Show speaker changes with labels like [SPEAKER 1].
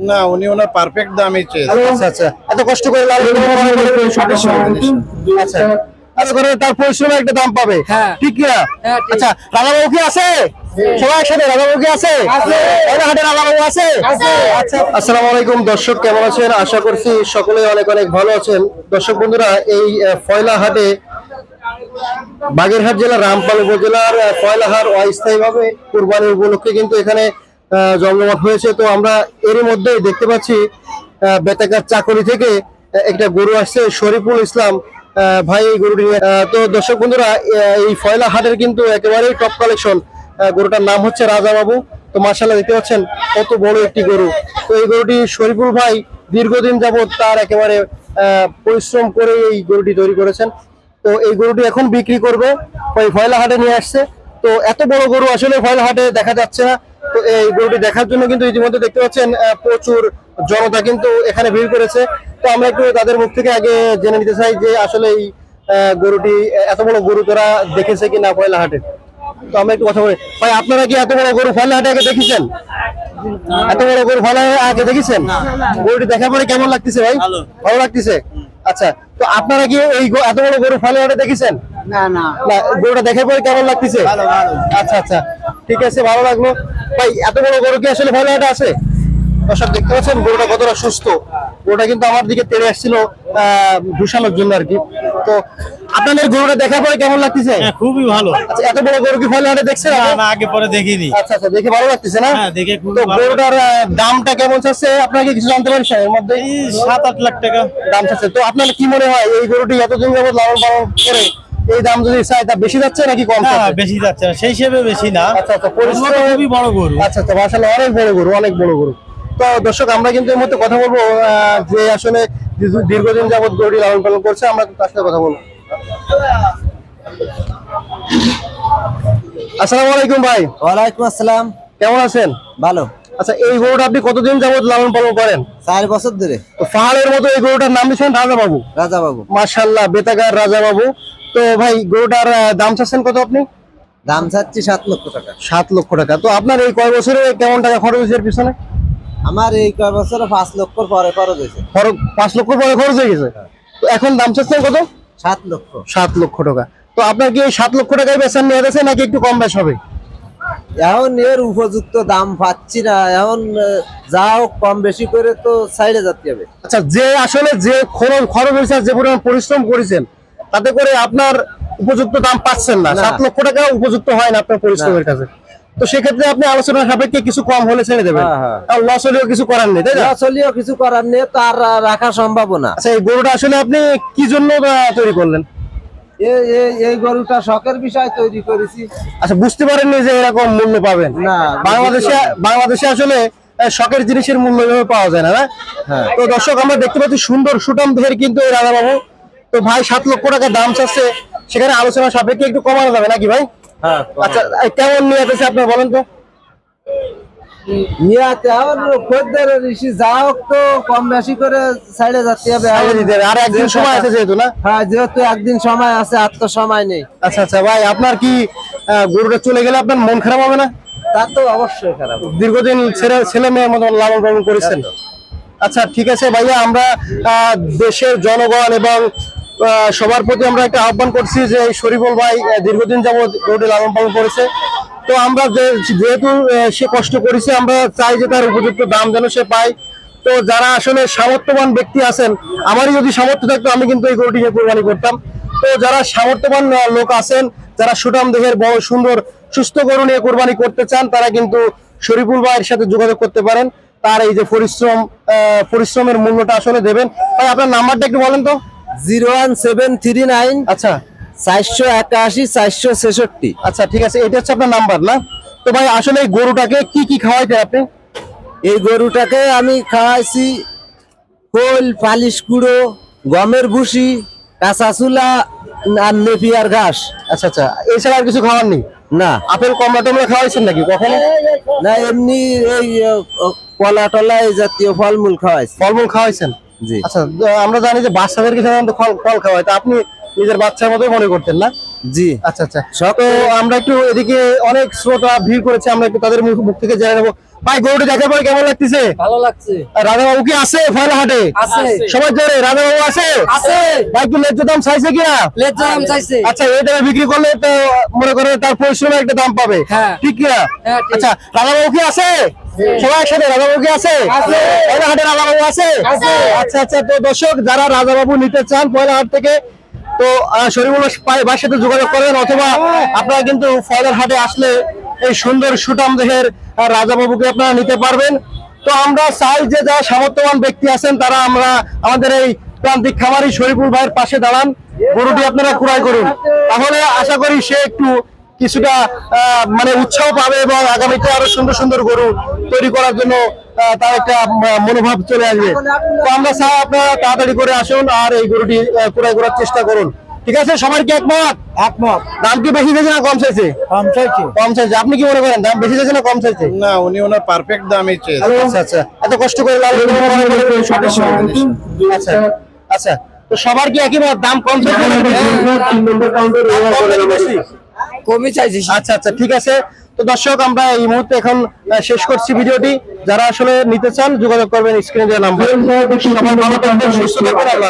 [SPEAKER 1] না উনি ওনার পারফেক্ট দামই চেয়েছেন
[SPEAKER 2] আচ্ছা আচ্ছা এত কষ্ট করে আচ্ছা। আচ্ছা তার পরিশ্রমে একটা দাম পাবে।
[SPEAKER 3] হ্যাঁ।
[SPEAKER 2] ঠিক কি না
[SPEAKER 3] হ্যাঁ,
[SPEAKER 2] আচ্ছা কি আছে? সবাই একসাথে কি আছে? ওই হাটে আছে? আচ্ছা। আসসালামু আলাইকুম দর্শক কেমন আছেন? আশা করছি সকলে অনেক অনেক ভালো আছেন। দর্শক বন্ধুরা এই ফয়লা হাটে বাগেরহাট জেলার রামপাল উপজেলার ফয়লাহার অস্থায়ীভাবে কুরবানির উপলক্ষে কিন্তু এখানে জমজমাট হয়েছে। তো আমরা এরই মধ্যে দেখতে পাচ্ছি বেতাকার চাকরি থেকে একটা গরু আসছে, শরীফুল ইসলাম। ভাই, এই গরুটি তো দর্শক বন্ধুরা এই ফয়লা হাটের কিন্তু একেবারেই টপ কালেকশন গরুটার নাম হচ্ছে রাজাবাবু। তো মার্শাল্লাহ দেখতে পাচ্ছেন, কত বড় একটি গরু। তো এই গরুটি শরীফুল ভাই দীর্ঘদিন যাবত তার একেবারে পরিশ্রম করে এই গরুটি তৈরি করেছেন। তো এই গরুটি এখন বিক্রি করবে, ওই ফয়লা হাটে নিয়ে আসছে। তো এত বড় গরু আসলে ফয়লা হাটে দেখা যাচ্ছে না। তো এই গরুটি দেখার জন্য কিন্তু ইতিমধ্যে দেখতে পাচ্ছেন প্রচুর জনতা কিন্তু এখানে ভিড় করেছে। তো আমরা একটু তাদের মুখ থেকে আগে জেনে নিতে চাই যে আসলে এই গরুটি এত বড় গরু তোরা দেখেছে কি না ফয়লা হাটে তো আমরা একটু কথা বলি। ভাই আপনারা কি এত বড় গরু ফয়লা হাটে আগে দেখেছেন? এত বড় গরু ফয়লা আগে দেখেছেন? গরুটি দেখার পরে কেমন লাগতেছে ভাই? ভালো। লাগতেছে? আচ্ছা তো আপনারা কি এই এত বড় গরু ফয়লা হাটে দেখেছেন?
[SPEAKER 3] না না।
[SPEAKER 2] না গরুটা দেখার পরে কেমন লাগতেছে? আচ্ছা আচ্ছা। ঠিক আছে ভালো লাগল। ভাই এত বড় গরু কি আসলে ফয়লা হাটে আছে? দর্শক দেখতে পাচ্ছেন গরুটা কতটা সুস্থ। গরুটা কিন্তু আমার দিকে তেড়ে আসছিল ঢুসানোর জন্য আর কি। তো আপনাদের গরুটা দেখার পরে কেমন লাগতেছে?
[SPEAKER 4] হ্যাঁ খুবই ভালো।
[SPEAKER 2] আচ্ছা এত বড় গরু কি দেখছেন
[SPEAKER 4] না আগে পরে দেখিনি।
[SPEAKER 2] আচ্ছা আচ্ছা দেখে ভালো লাগতেছে না?
[SPEAKER 4] হ্যাঁ, দেখে
[SPEAKER 2] তো গরুটার দামটা কেমন চাচ্ছে? আপনাকে কিছু জানতে পারছেন এর মধ্যে?
[SPEAKER 4] সাত আট লাখ টাকা।
[SPEAKER 2] দাম চাচ্ছে। তো আপনার কি মনে হয় এই গরুটি এতদিন যাবত লালন পালন করে এই দাম যদি চাই তা বেশি যাচ্ছে নাকি কম
[SPEAKER 4] বেশি যাচ্ছে না সেই হিসেবে বেশি না।
[SPEAKER 2] আচ্ছা আচ্ছা পরিশ্রম
[SPEAKER 4] খুবই বড় গরু।
[SPEAKER 2] আচ্ছা আচ্ছা মাশাআল্লাহ অনেক বড় গরু অনেক বড় গরু। তো দর্শক আমরা কিন্তু এই মুহূর্তে কথা বলব আহ, যে আসলে দীর্ঘ- দীর্ঘদিন যাবত গরুটি লালন পালন করছে আমরা তার সাথে কথা বলব। আসসালামু আলাইকুম ভাই।
[SPEAKER 3] ওয়ালাইকুম আসসালাম।
[SPEAKER 2] কেমন আছেন?
[SPEAKER 3] ভালো।
[SPEAKER 2] আচ্ছা এই গরুটা আপনি কতদিন যাবত লালন পালন করেন?
[SPEAKER 3] চার বছর ধরে।
[SPEAKER 2] তো পাহাড়ের মতো এই গরুটার নাম দিচ্ছেন রাজা বাবু
[SPEAKER 3] রাজা বাবু
[SPEAKER 2] মাশাল্লাহ বেতাগার রাজা বাবু তো ভাই গরুটার দাম চাচ্ছেন কত আপনি?
[SPEAKER 3] দাম চাচ্ছি সাত লক্ষ টাকা।
[SPEAKER 2] সাত লক্ষ টাকা। তো আপনার এই কয় বছরে কেমন টাকা খরচ হয়েছে এর পিছনে?
[SPEAKER 3] আমার এই কয় বছরে পাঁচ লক্ষ পরে খরচ হয়েছে।
[SPEAKER 2] পাঁচ লক্ষ পরে খরচ হয়ে গেছে? তো এখন দাম চাচ্ছেন কত?
[SPEAKER 3] সাত লক্ষ।
[SPEAKER 2] সাত লক্ষ টাকা। তো আপনার কি এই সাত লক্ষ টাকায় বেচার নিয়ে গেছে নাকি একটু কম বেশ হবে?
[SPEAKER 3] এখন এর উপযুক্ত দাম পাচ্ছি না। এখন যা হোক কম বেশি করে তো সাইডে যেতে হবে।
[SPEAKER 2] আচ্ছা যে আসলে যে খরচ খরচ হয়েছে যে পরিমাণ পরিশ্রম করেছেন তাতে করে আপনার উপযুক্ত দাম পাচ্ছেন না। সাত লক্ষ টাকা উপযুক্ত হয় না আপনার পরিশ্রমের কাছে। তো সেক্ষেত্রে আপনি আলোচনা সাপেক্ষে কিছু কম হলে ছেড়ে দেবেন।
[SPEAKER 3] হ্যাঁ, হ্যাঁ।
[SPEAKER 2] আর লস হলেও কিছু করার নেই তাই না?
[SPEAKER 3] চলিও কিছু করার নেই তার রাখা সম্ভব না।
[SPEAKER 2] আচ্ছা এই গরুটা আসলে আপনি কি জন্য তৈরি করলেন?
[SPEAKER 3] এই- গরুটা শখের বিষয় তৈরি করেছি।
[SPEAKER 2] আচ্ছা বুঝতে পারেননি যে এরকম মূল্য পাবেন?
[SPEAKER 3] না,
[SPEAKER 2] বাংলাদেশে বাংলাদেশে আসলে শখের জিনিসের মূল্য পাওয়া যায় না
[SPEAKER 3] হ্যাঁ।
[SPEAKER 2] তো দর্শক আমরা দেখতে পাচ্ছি সুন্দর সুটাম দেহের কিন্তু এই রাজা বাবু তো ভাই সাত লক্ষ টাকা দাম চাচ্ছে। সেখানে আলোচনা সাপেক্ষে একটু কমানো যাবে নাকি ভাই?
[SPEAKER 3] হ্যাঁ
[SPEAKER 2] আচ্ছা কেমন নিয়ে যেতেছে আপনি বলেন তো?
[SPEAKER 3] ইয়াতে খদ্দের ঋষি যা হোক তো কম বেশি করে সাইডে যেতে হবে।
[SPEAKER 2] আর একদিন সময় আছে যেহেতু না?
[SPEAKER 3] হ্যাঁ যেহেতু একদিন সময় আছে আর তো সময় নেই।
[SPEAKER 2] আচ্ছা আচ্ছা ভাই আপনার কি গরুটা চলে গেলে আপনার মন খারাপ হবে না?
[SPEAKER 3] তা তো অবশ্যই খারাপ
[SPEAKER 2] দীর্ঘদিন ছেলে ছেলে মেয়ের মতো লালন পালন করেছেন। আচ্ছা ঠিক আছে ভাইয়া আমরা দেশের জনগণ এবং সবার প্রতি আমরা একটা আহ্বান করছি যে শরীফুল ভাই দীর্ঘদিন যাবত গরুটি লালন পালন করেছে। তো আমরা যেহেতু সে কষ্ট করেছে আমরা চাই যে তার উপযুক্ত দাম যেন সে পায়। তো যারা আসলে সামর্থ্যবান ব্যক্তি আছেন আমারই যদি সামর্থ্য থাকতো আমি কিন্তু এই গরুটিকে কোরবানি করতাম। তো যারা সামর্থ্যবান লোক আছেন যারা সুটাম দেহের বড় সুন্দর সুস্থ গরু নিয়ে কোরবানি করতে চান তারা কিন্তু শরীফুল ভাইয়ের সাথে যোগাযোগ করতে পারেন। তার এই যে পরিশ্রম পরিশ্রমের মূল্যটা আসলে দেবেন। ভাই আপনার নাম্বারটা একটু বলেন তো।
[SPEAKER 3] Zero one seven three nine
[SPEAKER 2] আচ্ছা।
[SPEAKER 3] চারশো একাশি চারশো ছেষট্টি।
[SPEAKER 2] আচ্ছা ঠিক আছে এটা হচ্ছে আপনার নাম্বার না? তো ভাই আসলে এই গরুটাকে কি কি খাওয়াইতে আপনি?
[SPEAKER 3] এই গরুটাকে আমি খাওয়াইছি খোল পালিশ কুড়ো গমের ভুসি কাঁচা চুলা আর নেপিয়ার ঘাস।
[SPEAKER 2] আচ্ছা আচ্ছা এছাড়া আর কিছু খাওয়ার নেই?
[SPEAKER 3] না।
[SPEAKER 2] আপেল কমলা টমলা খাওয়াইছেন নাকি কখনো?
[SPEAKER 3] না এমনি এই কলা টলা এই জাতীয় ফলমূল খাওয়াইছি।
[SPEAKER 2] ফলমূল খাওয়াইছেন?
[SPEAKER 3] জি।
[SPEAKER 2] আচ্ছা আমরা জানি যে বাচ্চাদেরকে সাধারণত ফল ফল খাওয়াই তা আপনি নিজের বাচ্চার মতোই মনে করতেন না?
[SPEAKER 3] জি।
[SPEAKER 2] আচ্ছা আচ্ছা। তো আমরা একটু এদিকে অনেক শ্রোতা ভিড় করেছে আমরা একটু তাদের মুখ মুখ থেকে জেনে নেব। ভাই গরুটা দেখার পরে কেমন লাগতেছে?
[SPEAKER 3] ভালো লাগছে।
[SPEAKER 2] রাজা বাবু কি আছে ফয়লা হাটে
[SPEAKER 3] আছে।
[SPEAKER 2] সবাই ধরে রাজা বাবু আছে?
[SPEAKER 3] আছে।
[SPEAKER 2] ভাই কি ন্যায্য দাম চাইছে কিনা?
[SPEAKER 3] লেজ্জা দাম চাইছে।
[SPEAKER 2] আচ্ছা এই দামে বিক্রি করলে তো মনে করে তার পরিশ্রমের একটা দাম পাবে।
[SPEAKER 3] হ্যাঁ।
[SPEAKER 2] ঠিক কিনা?
[SPEAKER 3] হ্যাঁ,
[SPEAKER 2] আচ্ছা রাজা বাবু কি আছে? সবাই একসাথে রাজা বাবু কি আছে?
[SPEAKER 3] আছে।
[SPEAKER 2] পয়লা হাটে রাজা বাবু আছে?
[SPEAKER 3] আছে।
[SPEAKER 2] আচ্ছা আচ্ছা তো দর্শক যারা রাজা বাবু নিতে চান পয়লা হাট থেকে তো শরীর ভাইয়ের সাথে যোগাযোগ করবেন অথবা আপনারা কিন্তু ফয়দার হাটে আসলে এই সুন্দর সুটাম দেহের রাজাবাবুকে রাজা বাবুকে আপনারা নিতে পারবেন। তো আমরা চাই যে যারা সামর্থ্যবান ব্যক্তি আছেন, তারা আমরা আমাদের এই প্রান্তিক খামারি শরীফুল ভাইয়ের পাশে দাঁড়ান। গরুটি আপনারা ক্রয় করুন। তাহলে আশা করি সে একটু কিছুটা মানে উৎসাহ পাবে এবং আগামীতে আরও সুন্দর সুন্দর গরু তৈরি করার জন্য তার একটা মনোভাব চলে আসবে। তো আমরা চাই আপনারা তাড়াতাড়ি করে আসুন আর এই গরুটি ক্রয় করার চেষ্টা করুন। ঠিক আছে? সবার কি একমত?
[SPEAKER 4] একমত।
[SPEAKER 2] দাম কি বেশি চাইছে না কম চাইছে?
[SPEAKER 4] কম চাইছে।
[SPEAKER 2] কম চাইছে। আপনি কি মনে করেন দাম বেশি চাইছে না কম চাইছে?
[SPEAKER 1] না উনি ওনার পারফেক্ট দামই চেয়েছে।
[SPEAKER 2] আচ্ছা আচ্ছা। এত কষ্ট করে লাল আচ্ছা আচ্ছা। তো সবার কি একই মত? দাম কম চাইছে?
[SPEAKER 3] কমই চাইছি।
[SPEAKER 2] আচ্ছা আচ্ছা ঠিক আছে। তো দর্শক আমরা এই মুহূর্তে এখন শেষ করছি ভিডিওটি। যারা আসলে নিতে চান যোগাযোগ করবেন স্ক্রিনে দেওয়া নাম্বার। সবাই ভালো থাকবেন সুস্থ থাকবেন আল্লাহ হাফেজ।